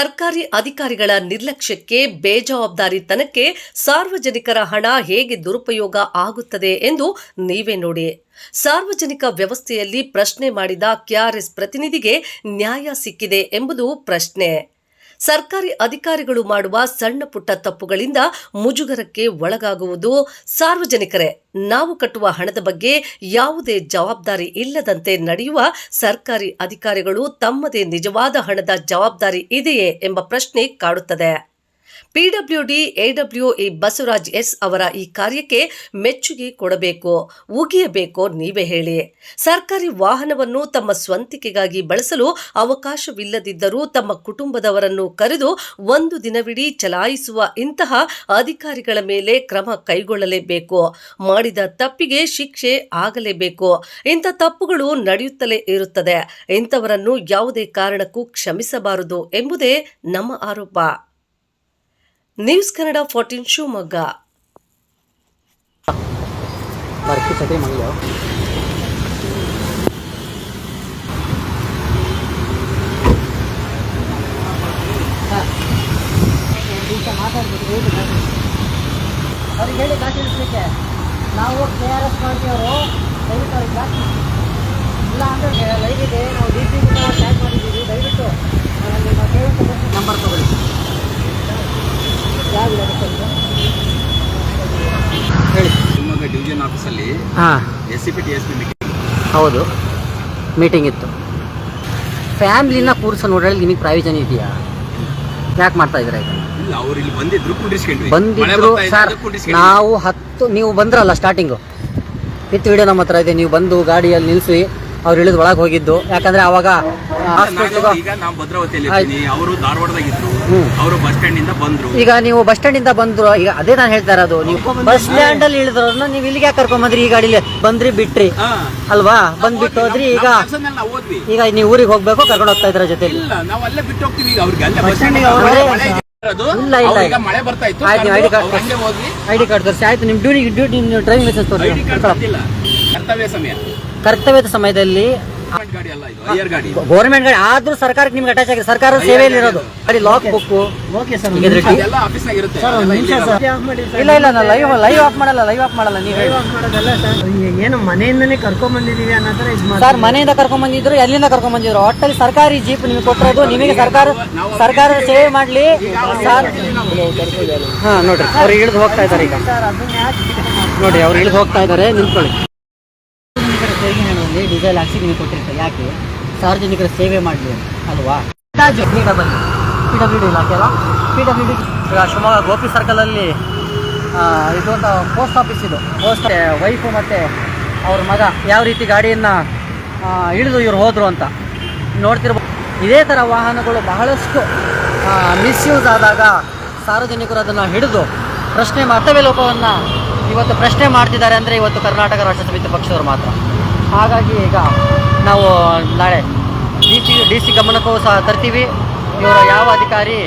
ಸರ್ಕಾರಿ ಅಧಿಕಾರಿಗಳ ನಿರ್ಲಕ್ಷ್ಯಕ್ಕೆ ಬೇಜವಾಬ್ದಾರಿತನಕ್ಕೆ ಸಾರ್ವಜನಿಕರ ಹಣ ಹೇಗೆ ದುರುಪಯೋಗ ಆಗುತ್ತದೆ ಎಂದು ನೀವೇ ನೋಡಿ. ಸಾರ್ವಜನಿಕ ವ್ಯವಸ್ಥೆಯಲ್ಲಿ ಪ್ರಶ್ನೆ ಮಾಡಿದ ಕೆಆರ್ಎಸ್ ಪ್ರತಿನಿಧಿಗೆ ನ್ಯಾಯ ಸಿಕ್ಕಿದೆ ಎಂಬುದು ಪ್ರಶ್ನೆ. ಸರ್ಕಾರಿ ಅಧಿಕಾರಿಗಳು ಮಾಡುವ ಸಣ್ಣ ಪುಟ್ಟ ತಪ್ಪುಗಳಿಂದ ಮುಜುಗರಕ್ಕೆ ಒಳಗಾಗುವುದು ಸಾರ್ವಜನಿಕರೇ. ನಾವು ಕಟ್ಟುವ ಹಣದ ಬಗ್ಗೆ ಯಾವುದೇ ಜವಾಬ್ದಾರಿ ಇಲ್ಲದಂತೆ ನಡೆಯುವ ಸರ್ಕಾರಿ ಅಧಿಕಾರಿಗಳು ತಮ್ಮದೇ ನಿಜವಾದ ಹಣದ ಜವಾಬ್ದಾರಿ ಇದೆಯೇ ಎಂಬ ಪ್ರಶ್ನೆ ಕಾಡುತ್ತದೆ. ಪಿಡಬ್ಲ್ಯೂಡಿ ಇ ಬಸವರಾಜ್ ಎಸ್ ಅವರ ಈ ಕಾರ್ಯಕ್ಕೆ ಮೆಚ್ಚುಗೆ ಕೊಡಬೇಕು, ಉಗಿಯಬೇಕು ನೀವೇ ಹೇಳಿ. ಸರ್ಕಾರಿ ವಾಹನವನ್ನು ತಮ್ಮ ಸ್ವಂತಿಕೆಗಾಗಿ ಬಳಸಲು ಅವಕಾಶವಿಲ್ಲದಿದ್ದರೂ ತಮ್ಮ ಕುಟುಂಬದವರನ್ನು ಕರೆದು ಒಂದು ದಿನವಿಡೀ ಚಲಾಯಿಸುವ ಇಂತಹ ಅಧಿಕಾರಿಗಳ ಮೇಲೆ ಕ್ರಮ ಕೈಗೊಳ್ಳಲೇಬೇಕು. ಮಾಡಿದ ತಪ್ಪಿಗೆ ಶಿಕ್ಷೆ ಆಗಲೇಬೇಕು. ಇಂಥ ತಪ್ಪುಗಳು ನಡೆಯುತ್ತಲೇ ಇರುತ್ತದೆ. ಇಂಥವರನ್ನು ಯಾವುದೇ ಕಾರಣಕ್ಕೂ ಕ್ಷಮಿಸಬಾರದು ಎಂಬುದೇ ನಮ್ಮ ಆರೋಪ. News Kannada fourteen Shivamogga. ಅವ್ರಿಗೆ ಹೇಳಿ ಗಾಡಿ ಇಳಿಸ್ಲಿಕ್ಕೆ ನಾವು ಕೆ ಆರ್ ಎಸ್ ಮಾಡ್ತೀವರು ದಯವಿಟ್ಟು ಅವ್ರಿಗೆ ಗಾಡಿ ಇಲ್ಲ ಅಂದರೆ ಲೈಟ್ ಇದೆ ನಾವು ಡಿ ಸಿ ಟ್ಯಾಗ್ ಮಾಡಿದ್ದೀವಿ. ದಯವಿಟ್ಟು ಆ, ನಿಮ್ಮ ಕೇಳುವಂಥ ನಂಬರ್ ತಗೊಳ್ಳಿ ಯಾವ ಇಲಾಖೆ ಸರ್ ಇದು? ಹೇಳಿ ಆಫೀಸಲ್ಲಿ ಹಾಂ. S C P T S P meeting ಹೌದು. ಮೀಟಿಂಗ್ ಇತ್ತು. ಫ್ಯಾಮಿಲಿನ ಕೂರ್ಸೋ ನೋಡ್ರಲ್ಲಿ ನಿಮಗೆ ಪ್ರಯೋಜನ ಇದೆಯಾ? ಯಾಕೆ ಮಾಡ್ತಾ ಇದ್ದೀರಾ ಈಗ? ಇಲ್ಲ ಅವ್ರು ಇಲ್ಲಿ ಬಂದಿದ್ರು ಕುಂಡಿಸ್ಕೊಂಡ್ವಿ ಬಂದಿದ್ರು ಸರ್ ನಾವು ಹತ್ತು ನೀವು ಬಂದ್ರಲ್ಲ ಸ್ಟಾರ್ಟಿಂಗು ವಿತ್ ವಿಡಿಯೋ ನಮ್ಮ ಹತ್ರ ಇದೆ ನೀವು ಬಂದು ಗಾಡಿಯಲ್ಲಿ ನಿಲ್ಲಿಸಿ ಅವ್ರು ಇಳಿದು ಒಳಗೆ ಹೋಗಿದ್ದು. ಯಾಕಂದ್ರೆ ಅವಾಗ ಹಾಸ್ಪಿಟ್ಲಿಗೆ ಈಗ ನಾವು ಭದ್ರಾವತಿಯಲ್ಲಿ ಆಯ್ತು. ಅವರು ಧಾರವಾಡದಾಗಿದ್ರು. ಹ್ಮ್. ಅವರು ಬಸ್ ಸ್ಟ್ಯಾಂಡ್ ಇಂದ ಬಂದ್ರು. ಈಗ ನೀವು ಬಸ್ ಸ್ಟ್ಯಾಂಡ್ ಇಂದ ಬಂದ್ರು ಈಗ ಅದೇ ನಾನು ಹೇಳ್ತಾ ಇರೋದು. ನೀವು ಬಸ್ ಸ್ಟ್ಯಾಂಡ್ ಅಲ್ಲಿ ಇಳಿದ್ರನ್ನ ನೀವು ಇಲ್ಲಿಗೆ ಯಾಕೆ ಕರ್ಕೊಂಡ್ ಬಂದ್ರಿ? ಈ ಗಾಡಿಲಿ ಬಂದ್ರಿ ಬಿಟ್ರಿ. ಅಲ್ವಾ? ಅಲ್ವಾ ಬಂದ್ಬಿಟ್ಟು ಹೋದ್ರಿ ಈಗ ಈಗ ನೀವು ಊರಿಗೆ ಹೋಗ್ಬೇಕು ಕರ್ಕೊಂಡು ಹೋಗ್ತಾ ಇದ್ರ ಜೊತೆ ಇಲ್ಲ ನಾವು ಅಲ್ಲೇ ಬಿಟ್ಟು ಹೋಗ್ತೀವಿ ಅವ್ರಿಗೆ. ಇಲ್ಲ, ಇಲ್ಲ, ಅವ್ರು ಈಗ ಮಳೆ ಬರ್ತಾ ಇತ್ತು. ಆಯ್ತು, ನೀವು ಕರೆದು ID card ಅವ್ರು ಹಂಗೆ ಹೋದ್ವಿ. ಐ ಡಿ ಕಾರ್ಡ್ ತೋರಿಸಿ. ಆಯ್ತು ನಿಮ್ಮ ಡ್ಯೂಟಿ ಡ್ಯೂಟಿ ನೀವು ಡ್ರೈವಿಂಗ್ ಲೈಸೆನ್ಸ್ ತೋರಿಸಿ. ಕರ್ತವ್ಯ ಸಮಯ. ಕರ್ತವ್ಯದ ಸಮಯದಲ್ಲಿ ಗವರ್ಮೆಂಟ್ ಗಾಡಿ ಅಲ್ಲ ಇದು ಐಯರ್ ಗಾಡಿ. ಗೌರ್ಮೆಂಟ್ ಗಾಡಿ ಆದ್ರೂ ಸರ್ಕಾರಕ್ಕೆ ನಿಮ್ಗೆ ಅಟ್ಯಾಚ್ ಆಗಿದೆ. ಸರ್ಕಾರ ಸೇವೆಯಲ್ಲಿ ಇರೋದು. ಅಲ್ಲಿ ಲಾಕ್ ಬುಕ್ ಇಲ್ಲಿ. ಇಲ್ಲ ನಾನು ಲೈವ್ ಲೈವ್ ಆಫ್ ಮಾಡಲ್ಲ ಲೈವ್ ಆಫ್ ಮಾಡಲ್ಲ ನೀವು ಏನು ಮನೆಯಿಂದನೇ ಕರ್ಕೊಂಡ್ ಬಂದಿದೀವಿ ಅನ್ನೋ ಥರ ಇದು ಸರ್ ಮನೆಯಿಂದ ಕರ್ಕೊಂಡ್ ಬಂದಿದ್ರು ಎಲ್ಲಿಂದ ಕರ್ಕೊಂಡ್ ಬಂದಿದ್ರು? ಒಟ್ಟಲ್ಲಿ ಸರ್ಕಾರಿ ಜೀಪ್ ನಿಮ್ಗೆ ಕೊಟ್ಟಿರೋದು. ನಿಮಗೆ ಸರ್ಕಾರ ಸರ್ಕಾರದ ಸೇವೆ ಮಾಡ್ಲಿ. ಸರ್ ಹಾ ನೋಡ್ರಿ. ಅವ್ರು ಇಳಿದು ಹೋಗ್ತಾ ಇದಾರೆ ಈಗ. ನೋಡಿ ಅವ್ರು ಇಳಿದು ಹೋಗ್ತಾ ಇದಾರೆ ನಿಂತ್ಕೊಳ್ಳಿ. ತೆರಿಗೆ ಹಣದಲ್ಲಿ ಡೀಸೆಲ್ ಹಾಕಿಸಿ ನಿಮಗೆ ಕೊಟ್ಟಿರ್ತಾರೆ. ಯಾಕೆ? ಸಾರ್ವಜನಿಕರ ಸೇವೆ ಮಾಡಲಿ ಅಲ್ವಾ? P W P W D ಇಲಾಖೆ ಅಲ್ಲ ಪಿ ಡಬ್ಲ್ಯೂ ಡಿ ಈಗ ಶಿವಮೊಗ್ಗ ಗೋಪಿ ಸರ್ಕಲಲ್ಲಿ ಇದೊಂದು ಪೋಸ್ಟ್ ಆಫೀಸ್ ಇದು. ಪೋಸ್ಟ್ ವೈಫು ಮತ್ತು ಅವ್ರ ಮಗ ಯಾವ ರೀತಿ ಗಾಡಿಯನ್ನು ಇಳಿದು ಇವ್ರು ಹೋದರು ಅಂತ. ನೋಡ್ತಿರ್ಬೋದು ಇದೇ ಥರ ವಾಹನಗಳು ಬಹಳಷ್ಟು ಮಿಸ್ಯೂಸ್ ಆದಾಗ ಸಾರ್ವಜನಿಕರು ಅದನ್ನು ಹಿಡಿದು ಪ್ರಶ್ನೆ ಮಾಡ್ತವೆ ಲೋಪವನ್ನು ಇವತ್ತು ಪ್ರಶ್ನೆ ಮಾಡ್ತಿದ್ದಾರೆ ಅಂದರೆ ಇವತ್ತು ಕರ್ನಾಟಕ ರಾಷ್ಟ್ರ ಸಮಿತಿ ಪಕ್ಷದವರು ಮಾತ್ರ. ಹಾಗಾಗಿ ಈಗ ನಾವು ನಾಳೆ ಡಿ ಸಿ ಡಿ ಸಿ ಗಮನಕ್ಕೂ ಸಹ ತರ್ತೀವಿ. ಇವರ ಯಾವ ಅಧಿಕಾರಿ